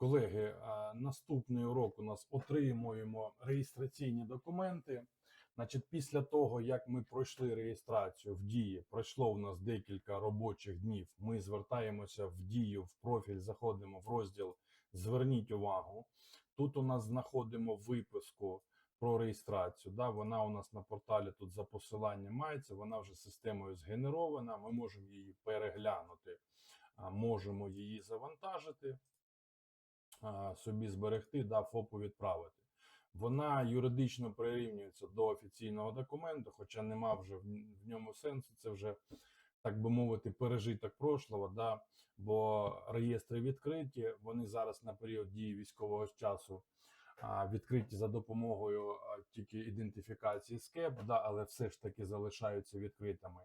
Колеги, наступний урок у нас отримуємо реєстраційні документи. Значить, після того, як ми пройшли реєстрацію в дії, пройшло у нас декілька робочих днів. Ми звертаємося в дію, в профіль, заходимо в розділ. Зверніть увагу. Тут у нас знаходимо виписку про реєстрацію. Да, вона у нас на порталі тут за посиланням мається, вона вже системою згенерована. Ми можемо її переглянути, можемо її завантажити собі зберегти, да, ФОПу відправити. Вона юридично прирівнюється до офіційного документу, хоча нема вже в ньому сенсу. Це вже, так би мовити, пережиток прошлого, да, бо реєстри відкриті, вони зараз на період дії військового часу відкриті за допомогою тільки ідентифікації СКЕП, да, але все ж таки залишаються відкритими.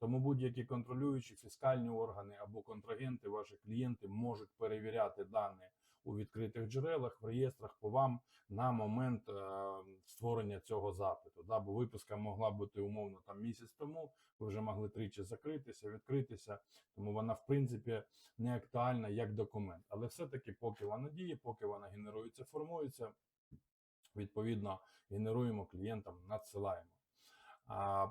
Тому будь-які контролюючі фіскальні органи або контрагенти, ваші клієнти можуть перевіряти дані у відкритих джерелах в реєстрах по вам на момент е, створення цього запиту. Да? Бо виписка могла бути умовно там місяць тому. Ви вже могли тричі закритися, відкритися, тому вона в принципі не актуальна як документ. Але все-таки, поки вона діє, поки вона генерується, формується, відповідно генеруємо клієнтам, надсилаємо. А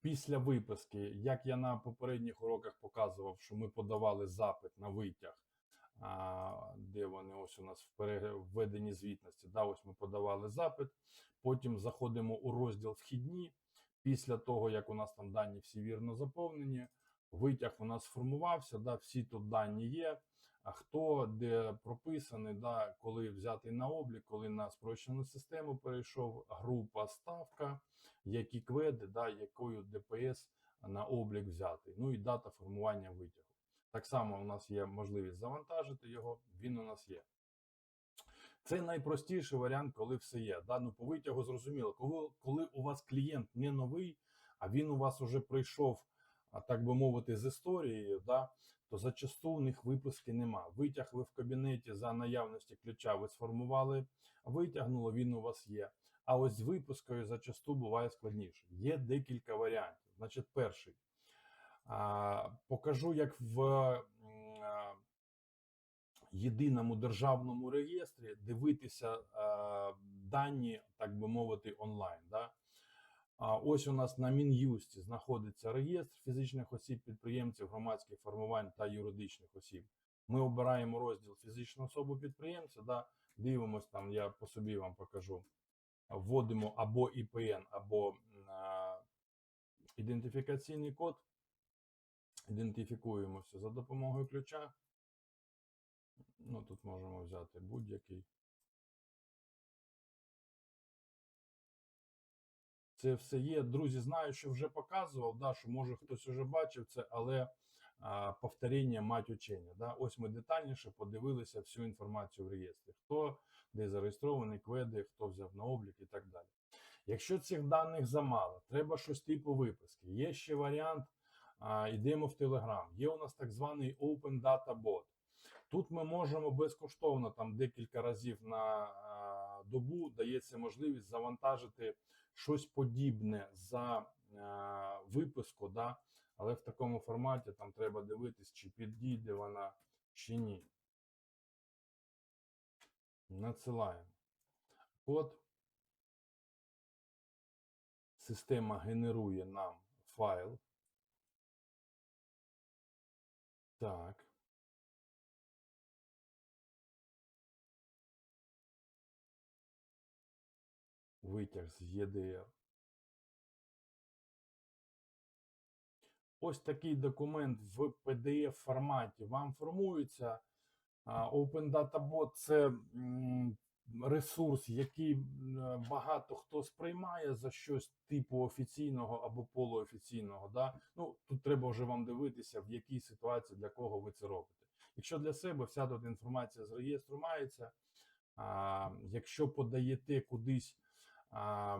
після виписки, як я на попередніх уроках показував, що ми подавали запит на витяг, де вони ось у нас в введенні звітності. Да, ось ми подавали запит. Потім заходимо у розділ вхідні. Після того, як у нас там дані всі вірно заповнені, витяг у нас сформувався, да, всі тут дані є. А хто де прописаний, да, коли взятий на облік, коли на спрощену систему перейшов група ставка, які кведи, да, якою ДПС на облік взятий. Ну і дата формування витягу. Так само у нас є можливість завантажити його, він у нас є. Це найпростіший варіант, коли все є. Да? Ну, по витягу зрозуміло, коли, коли у вас клієнт не новий, а він у вас уже прийшов, так би мовити, з історією, да? то зачасту у них виписки нема. Витяг ви в кабінеті за наявності ключа ви сформували, витягнуло, він у вас є. А ось з випискою зачасту буває складніше. Є декілька варіантів. Значить, перший. Покажу, як в єдиному державному реєстрі дивитися дані, так би мовити, онлайн. Да? Ось у нас на Мін'юсті знаходиться реєстр фізичних осіб, підприємців, громадських формувань та юридичних осіб. Ми обираємо розділ фізичну особу підприємця, да? дивимось там, я по собі вам покажу. Вводимо або ІПН, або а, ідентифікаційний код ідентифікуємося за допомогою ключа. Ну, тут можемо взяти будь-який. Це все є. Друзі, знаю, що вже показував, да, що може хтось вже бачив це, але а, повторення мать учення. Да? Ось ми детальніше подивилися всю інформацію в реєстрі. Хто де зареєстрований, кведи, хто взяв на облік і так далі. Якщо цих даних замало, треба щось типу виписки. Є ще варіант, йдемо в Telegram. Є у нас так званий Open Data Bot. Тут ми можемо безкоштовно там декілька разів на добу дається можливість завантажити щось подібне за виписку, да? але в такому форматі там треба дивитись, чи підійде вона, чи ні. Надсилаємо. Код. Система генерує нам файл. Так. Витяг з ЄДР. Ось такий документ в PDF форматі вам формується. Open Data Bot – це ресурс, який багато хто сприймає за щось типу офіційного або полуофіційного. Да? Ну, тут треба вже вам дивитися, в якій ситуації для кого ви це робите. Якщо для себе вся тут інформація з реєстру мається, а, якщо подаєте кудись а,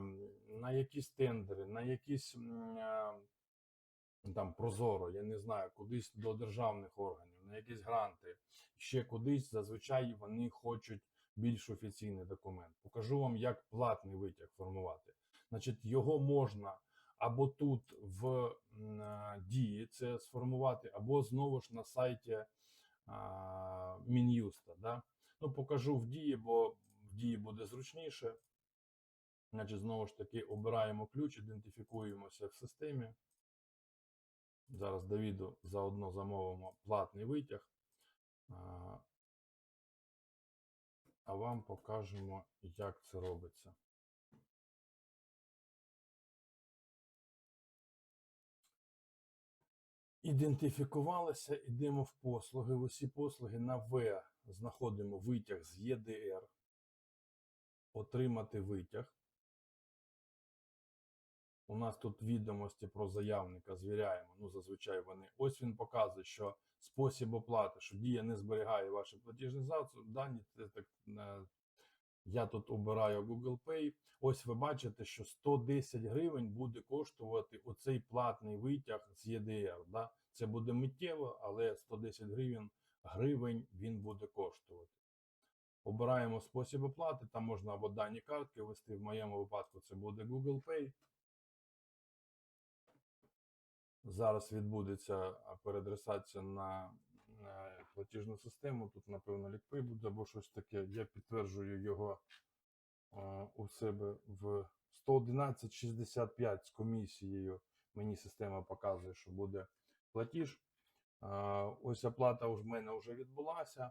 на якісь тендери, на якісь там прозоро, я не знаю, кудись до державних органів, на якісь гранти, ще кудись, зазвичай вони хочуть більш офіційний документ. Покажу вам, як платний витяг формувати. Значить, його можна або тут в м, дії це сформувати, або знову ж на сайті а, Мін'юста. Да? Ну, покажу в дії, бо в дії буде зручніше. Значить, знову ж таки, обираємо ключ, ідентифікуємося в системі. Зараз Давіду заодно замовимо платний витяг. А, вам покажемо, як це робиться. Ідентифікувалися, йдемо в послуги. В усі послуги на В знаходимо витяг з ЄДР. Отримати витяг. У нас тут відомості про заявника звіряємо. Ну, зазвичай вони. Ось він показує, що спосіб оплати, що дія не зберігає ваші платіжні. Дані це так. е, Я тут обираю Google Pay. Ось ви бачите, що 110 гривень буде коштувати оцей платний витяг з ЄДР. Да? Це буде миттєво, але 110 гривень, гривень він буде коштувати. Обираємо спосіб оплати. Там можна або дані картки ввести. В моєму випадку це буде Google Pay. Зараз відбудеться а, переадресація на е, платіжну систему. Тут, напевно, лікпей буде або щось таке. Я підтверджую його е, у себе в 111.65 з комісією. Мені система показує, що буде платіж. Е, Ось оплата в мене вже відбулася.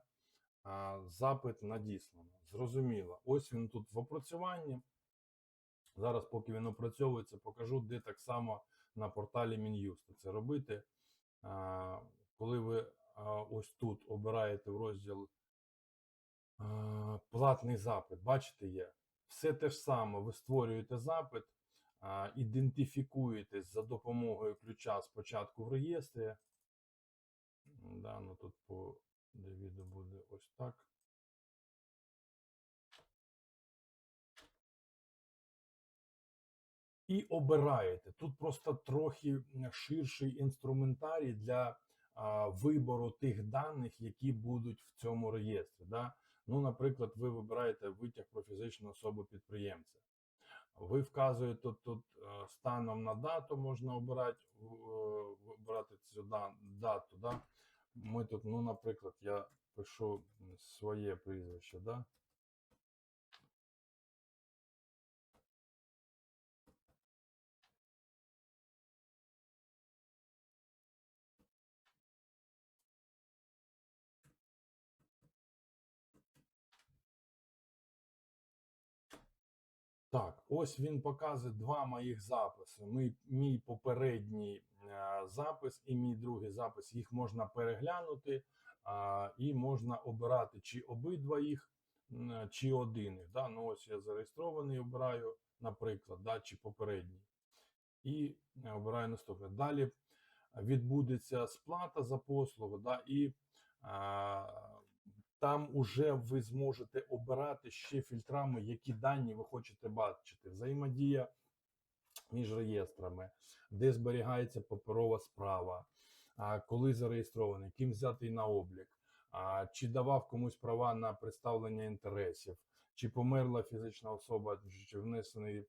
Запит надіслано. Зрозуміло. Ось він тут в опрацюванні. Зараз, поки він опрацьовується, покажу, де так само на порталі Мін'юсту це робити. Коли ви ось тут обираєте в розділ платний запит, бачите, є все те ж саме. Ви створюєте запит, ідентифікуєтесь за допомогою ключа спочатку в реєстрі. Да, ну тут по Давіду буде ось так. І обираєте. Тут просто трохи ширший інструментарій для а, вибору тих даних, які будуть в цьому реєстрі. Да? Ну, наприклад, ви вибираєте витяг про фізичну особу підприємця. Ви вказуєте тут, е, станом на дату можна обирати, е, вибирати цю дату. Да? Ми тут, ну, наприклад, я пишу своє прізвище. Да? Ось він показує два моїх записи. Мій, мій попередній е, запис і мій другий запис. Їх можна переглянути, і можна обирати чи обидва їх, м, чи один їх. Да? Ну, ось я зареєстрований, обираю, наприклад, да, чи попередній. І е, обираю наступне. Далі відбудеться сплата за послугу, да, і там уже ви зможете обирати ще фільтрами, які дані ви хочете бачити. Взаємодія між реєстрами, де зберігається паперова справа, коли зареєстрований, ким взятий на облік, чи давав комусь права на представлення інтересів, чи померла фізична особа, чи внесений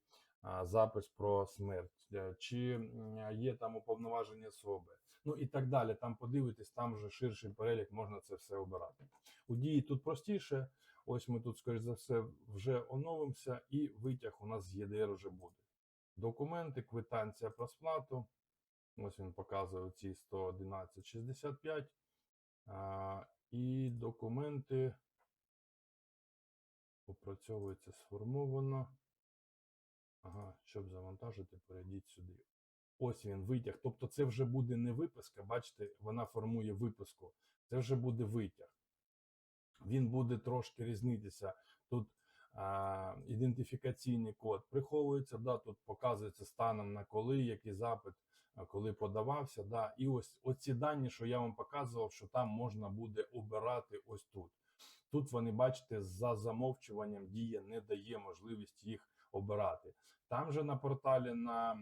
запис про смерть, е, чи є там уповноважені особи. Ну і так далі. Там подивитись, там вже ширший перелік, можна це все обирати. У дії тут простіше. Ось ми тут, скоріш за все, вже оновимося, і витяг у нас з ЄДР вже буде. Документи, квитанція про сплату. Ось він показує ці 111.65. І документи опрацьовується сформовано. Ага, щоб завантажити, перейдіть сюди. Ось він витяг. Тобто це вже буде не виписка, бачите, вона формує виписку. Це вже буде витяг. Він буде трошки різнитися. Тут а, ідентифікаційний код приховується, да, тут показується станом на коли, який запит, коли подавався. Да, і ось оці дані, що я вам показував, що там можна буде обирати ось тут. Тут вони, бачите, за замовчуванням дія не дає можливість їх обирати. Там же на порталі на е,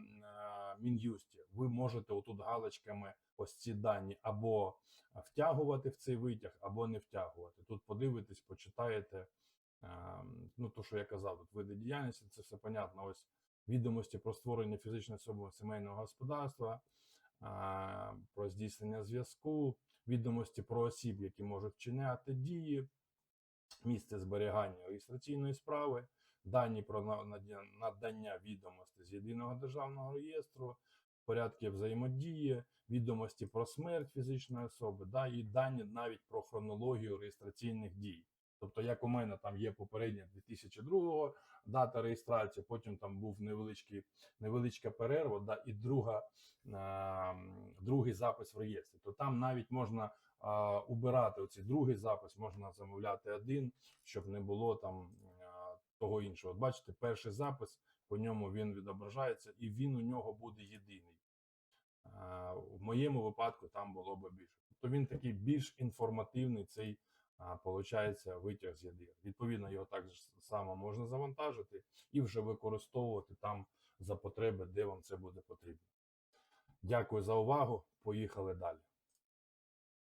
Мін'юсті ви можете отут галочками ось ці дані або втягувати в цей витяг, або не втягувати. Тут подивитесь, почитаєте. е, Ну, то, що я казав, тут види діяльності, це все понятно. Ось відомості про створення фізичної особи сімейного господарства, е, про здійснення зв'язку, відомості про осіб, які можуть вчиняти дії, місце зберігання реєстраційної справи, дані про надання відомостей з єдиного державного реєстру, порядки взаємодії, відомості про смерть фізичної особи, да, і дані навіть про хронологію реєстраційних дій. Тобто, як у мене там є попередня 2002 дата реєстрації, потім там був невеличкий, невеличка перерва, да, і друга, а, другий запис в реєстрі. То там навіть можна убирати оцей другий запис, можна замовляти один, щоб не було там того іншого. От бачите, перший запис, по ньому він відображається, і він у нього буде єдиний. В моєму випадку там було би більше. Тобто він такий більш інформативний цей получається витяг з ядер. Відповідно, його так само можна завантажити і вже використовувати там за потреби, де вам це буде потрібно. Дякую за увагу. Поїхали далі.